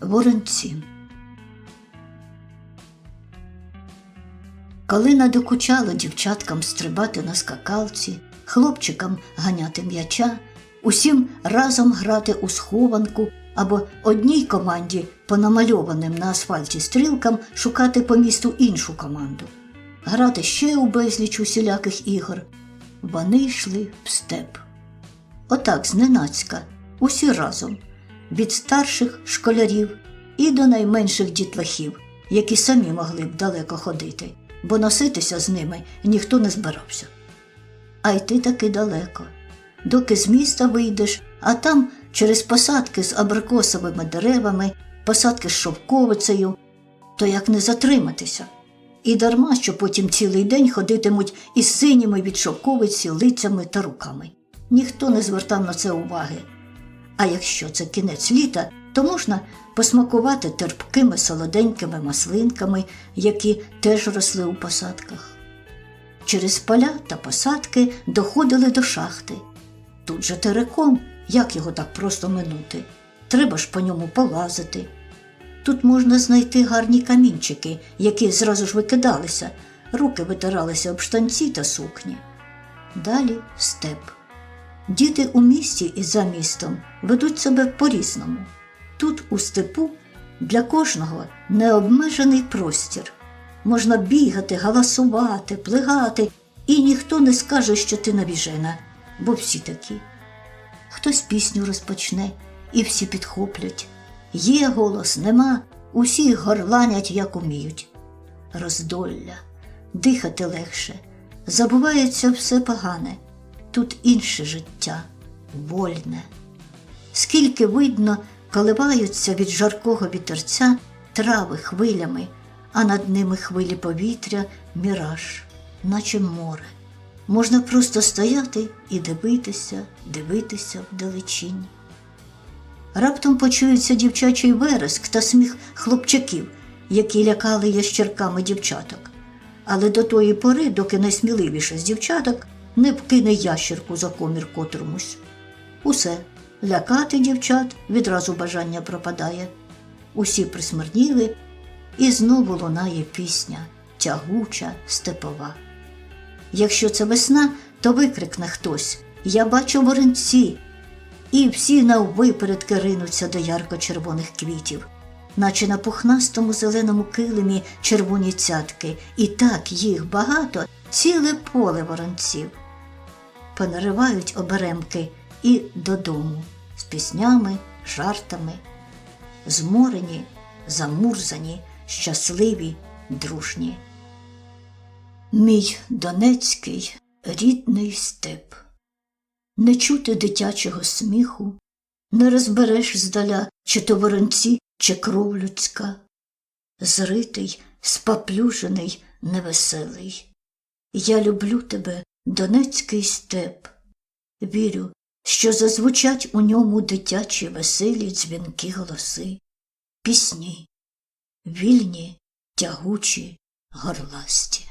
Воронці. Коли надокучало дівчаткам стрибати на скакалці, хлопчикам ганяти м'яча, усім разом грати у схованку або одній команді по намальованим на асфальті стрілкам шукати по місту іншу команду, грати ще у безліч усіляких ігор, вони йшли в степ. Отак зненацька, усі разом, від старших школярів і до найменших дітлахів, які самі могли б далеко ходити, бо носитися з ними ніхто не збирався. А йти таки далеко. Доки з міста вийдеш, а там через посадки з абрикосовими деревами, посадки з шовковицею, то як не затриматися. І дарма, що потім цілий день ходитимуть із синіми від шовковиці лицями та руками. Ніхто не звертав на це уваги. А якщо це кінець літа, то можна посмакувати терпкими солоденькими маслинками, які теж росли у посадках. Через поля та посадки доходили до шахти. Тут же тереком, як його так просто минути? Треба ж по ньому полазити. Тут можна знайти гарні камінчики, які зразу ж викидалися, руки витиралися об штанці та сукні. Далі степ. Діти у місті і за містом ведуть себе по-різному. Тут, у степу, для кожного необмежений простір. Можна бігати, галасувати, плигати, і ніхто не скаже, що ти навіжена, бо всі такі. Хтось пісню розпочне, і всі підхоплять. Є голос, нема, усі горланять, як уміють. Роздолля, дихати легше, забувається все погане. Тут інше життя, вольне. Скільки видно, коливаються від жаркого вітерця трави хвилями, а над ними хвилі повітря, міраж, наче море. Можна просто стояти і дивитися, дивитися вдалечінь. Раптом почується дівчачий вереск та сміх хлопчаків, які лякали ящерками дівчаток. Але до тої пори, доки найсміливіша з дівчаток не вкине ящерку за комір котромусь. Усе, лякати дівчат відразу бажання пропадає. Усі присмирніли, і знову лунає пісня тягуча, степова. Якщо це весна, то викрикне хтось Я бачу воронці. І всі наввипередки ринуться до ярко-червоних квітів, наче на пухнастому зеленому килимі червоні цятки, і так їх багато, ціле поле воронців. Понаривають оберемки і додому з піснями, жартами, зморені, замурзані, щасливі, дружні. Мій донецький рідний степ. Не чути дитячого сміху, не розбереш здаля, чи то воронці, чи кров людська. Зритий, спаплюжений, невеселий. Я люблю тебе, донецький степ. Вірю, що зазвучать у ньому дитячі веселі дзвінки голоси, пісні, вільні, тягучі, горласті.